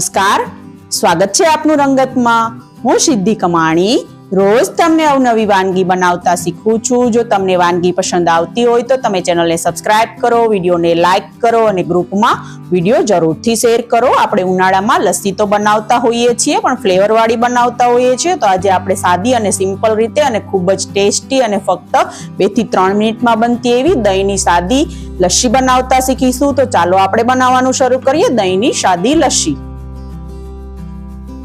નમસ્કાર. સ્વાગત છે આપનું રંગતમાં. હું સિદ્ધિ કમાણી. રોજ તમને અવનવી વાનગી બનાવતા શીખું છું. જો તમને વાનગી પસંદ આવતી હોય તો તમે ચેનલને સબસ્ક્રાઇબ કરો, વિડીયોને લાઇક કરો અને ગ્રુપમાં વીડિયો જરૂરથી શેર કરો. આપણે ઉનાળામાં લસ્સી તો બનાવતા હોઈએ છીએ, પણ ફ્લેવરવાળી બનાવતા હોઈએ છીએ. તો આજે આપણે સાદી અને સિમ્પલ રીતે અને ખૂબ જ ટેસ્ટી અને ફક્ત બેથી ત્રણ મિનિટમાં બનતી એવી દહીંની સાદી લસ્સી બનાવતા શીખીશું. તો ચાલો આપણે બનાવવાનું શરૂ કરીએ. દહીંની સાદી લસ્સી.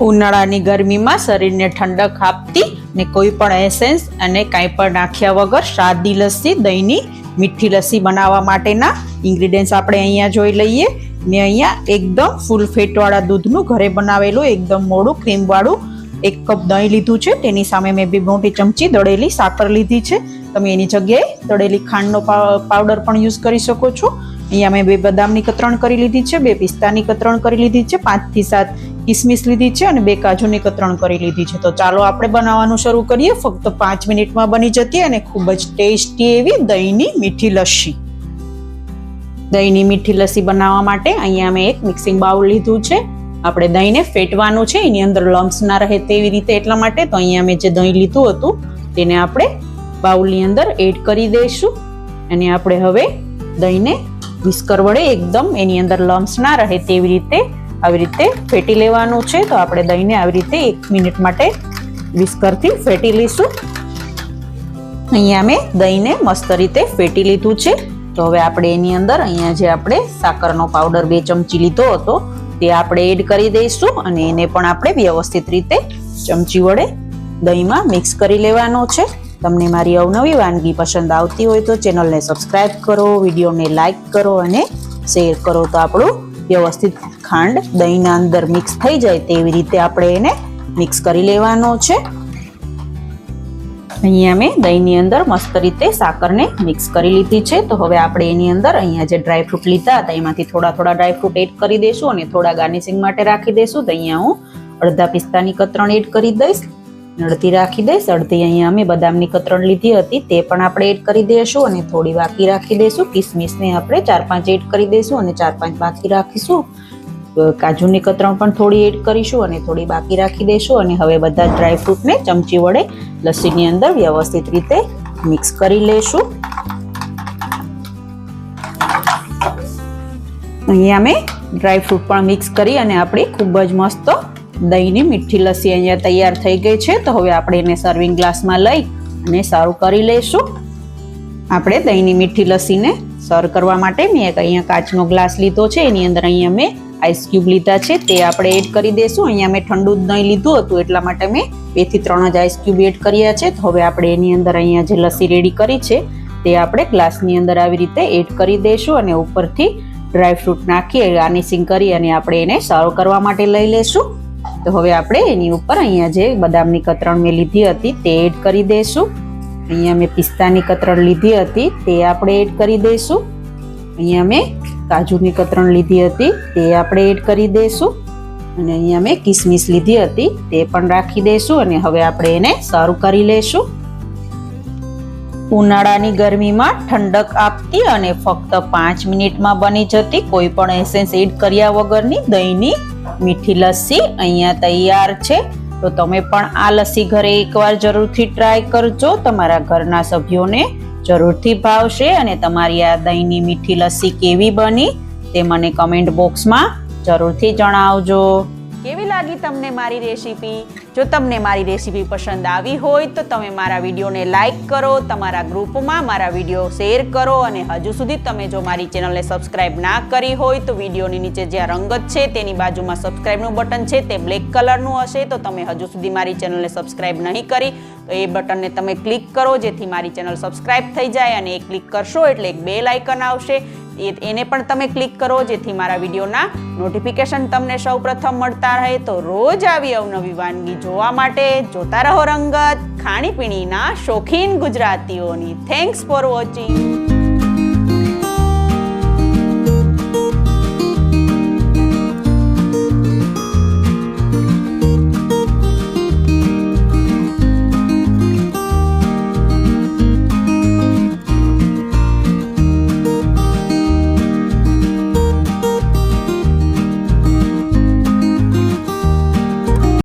ઉનાળાની ગરમીમાં શરીરને ઠંડક આપતી ને કોઈ પણ એસેન્સ અને કાંઈ પણ નાખ્યા વગર સાદી લસ્સી, દહીંની મીઠી લસ્સી બનાવવા માટેના ઇન્ગ્રીડિયન્ટ્સ આપણે અહીંયા જોઈ લઈએ. મેં અહીંયા એકદમ ફૂલ ફેટવાળા દૂધનું ઘરે બનાવેલું એકદમ મોડું ક્રીમવાળું એક કપ દહીં લીધું છે. તેની સામે મેં બે મોટી ચમચી દળેલી સાકર લીધી છે. તમે એની જગ્યાએ દળેલી ખાંડનો પાવ- પાવડર પણ યુઝ કરી શકો છો. અહીંયા મેં બે બદામની કતરણ કરી લીધી છે, બે પિસ્તાની કતરણ કરી લીધી છે. પાંચથી સાત કિસમિસ લીધી છે અને બે કાજુની કતરણ કરી લીધી છે. તો ચાલો આપણે બનાવવાનું શરૂ કરીએ. ફક્ત પાંચ મિનિટમાં બની જતી અને ખૂબ જ ટેસ્ટી એવી દહીંની મીઠી લસ્સી. દહીંની મીઠી લસ્સી બનાવવા માટે અહીંયા મેં એક મિક્સિંગ બાઉલ લીધું છે. આપણે દહીંને ફેટવાનું છે. એની અંદર લમ્સ ના રહે તેવી રીતે એટલા માટે. તો અહીંયા મેં જે દહીં લીધું હતું, તેને આપણે બાઉલની અંદર એડ કરી દઈશું. અને આપણે હવે દહીંને વિસ્કર વડે એકદમ એની અંદર લમ્સ ના રહે તેવી રીતે આવી રીતે ફેટી લેવાનું છે. તો આપણે દહીંને આવી રીતે એક મિનિટ માટે વિસ્કરથી ફેટી લઈશું. અહીંયા મેં દહીંને મસ્ત રીતે ફેટી લીધું છે. તો હવે આપણે એની અંદર અહીંયા જે આપણે સાકરનો પાવડર બે ચમચી લીધો હતો, તે આપણે એડ કરી દઈશું અને એને પણ આપણે વ્યવસ્થિત રીતે ચમચી વડે દહીંમાં મિક્સ કરી લેવાનો છે. તમને મારી અવનવી વાનગી પસંદ આવતી હોય તો ચેનલને સબસ્ક્રાઇબ કરો, વિડીયોને લાઇક કરો અને શેર કરો. તો આપણું વ્યવસ્થિત ખાંડ દહીંના અંદર મિક્સ થઈ જાય તેવી રીતે આપણે એને મિક્સ કરી લેવાનો છે. અહીંયા મેં દહીંની અંદર મસ્ત રીતે સાકરને મિક્સ કરી લીધી છે. તો હવે આપણે એની અંદર અહીંયા જે ડ્રાયફ્રૂટ લીધા હતા, એમાંથી થોડા થોડા ડ્રાયફ્રૂટ એડ કરી દઈશું અને થોડા ગાર્નિશિંગ માટે રાખી દઈશું તો અહીંયા હું અડધા પિસ્તાની કતરણ એડ કરી દઈશ. અડધી રાખી દઈશ. અડધી અહીંયા અમે બદામની કતરણ લીધી હતી. તે પણ આપણે એડ કરી દઈશું અને થોડી બાકી રાખી દઈશું કિસમિસને આપણે ચાર પાંચ એડ કરી દઈશું અને ચાર પાંચ બાકી રાખીશું. કાજુની કતરણ પણ થોડી એડ કરીશું અને થોડી બાકી રાખી દઈશું અને હવે બધા ડ્રાયફ્રૂટને ચમચી વડે લસ્સીની અંદર વ્યવસ્થિત રીતે મિક્સ કરી લઈશું અહીંયા મેં ડ્રાયફ્રૂટ પણ મિક્સ કરી અને આપણી ખૂબ જ મસ્ત દહીંની મીઠી લસ્સી અહીંયા તૈયાર થઈ ગઈ છે. તો હવે આપણે એને સર્વિંગ ગ્લાસમાં લઈ અને સારું કરી લઈશું આપણે દહીંની મીઠી લસ્સીને સર્વ કરવા માટે મેં અહીંયા કાચનો ગ્લાસ લીધો છે. એની અંદર અહીંયા મેં આઈસ ક્યુબ લીધા છે, તે આપણે એડ કરી દઈશું અહીંયા મેં ઠંડુ જ દહીં લીધું હતું, એટલા માટે મેં બેથી ત્રણ જ આઈસ ક્યુબ એડ કર્યા છે. તો હવે આપણે એની અંદર અહીંયા જે લસ્સી રેડી કરી છે, તે આપણે ગ્લાસની અંદર આવી રીતે એડ કરી દઈશું અને ઉપરથી ડ્રાયફ્રૂટ નાખી ગાર્નિશિંગ કરી અને આપણે એને સર્વ કરવા માટે લઈ લેશું. તો હવે આપણે એની ઉપર અહીંયા જે બદામની કતરણ મેં લીધી હતી, તે એડ કરી દઈશું અહીંયા મેં પિસ્તાની કતરણ લીધી હતી, તે આપણે એડ કરી દઈશું અહીંયા મેં કાજુની કતરણ લીધી હતી, તે આપણે એડ કરી દઈશું. અને અહીંયા મેં કિસમિસ લીધી હતી, તે પણ રાખી દઈશું અને હવે આપણે એને સર્વ કરી લઈશું. ઉનાળાની ગરમીમાં ઠંડક આપતી અને ફક્ત પાંચ મિનિટમાં બની જતી કોઈ પણ એસેન્સ એડ કર્યા વગરની દહીંની મીઠી લસ્સી અહીંયા તૈયાર છે. તો તમે પણ આ લસ્સી ઘરે એકવાર જરૂરથી ટ્રાય કરજો. તમારા ઘરના સભ્યોને જરૂરથી ભાવશે અને તમારી આ દહીંની મીઠી લસ્સી કેવી બની તે મને કમેન્ટ બોક્સમાં જરૂરથી જણાવજો. કેવી લાગી તમને મારી રેસીપી જો તમને મારી રેસીપી પસંદ આવી હોય તો તમે મારા વિડીયોને લાઇક કરો, તમારા ગ્રુપમાં મારા વીડિયો શેર કરો અને હજુ સુધી તમે જો મારી ચેનલને સબસ્ક્રાઇબ ના કરી હોય તો વિડીયોની નીચે જ્યાં રંગત છે તેની બાજુમાં સબસ્ક્રાઇબનું બટન છે તે બ્લેક કલરનું હશે તો તમે હજુ સુધી મારી ચેનલને સબસ્ક્રાઇબ નહીં કરી તો એ બટનને તમે ક્લિક કરો, જેથી મારી ચેનલ સબસ્ક્રાઇબ થઈ જાય અને એ ક્લિક કરશો એટલે એક બેલ આઇકન આવશે. એને પણ તમે ક્લિક કરો, જેથી મારા વિડીયોના નોટિફિકેશન તમને સૌ મળતા રહે. તો રોજ આવી અવનવી વાનગી જોવા માટે જોતા રહો રંગત. ખાણીપીણીના શોખીન ગુજરાતીઓની. Thanks for watching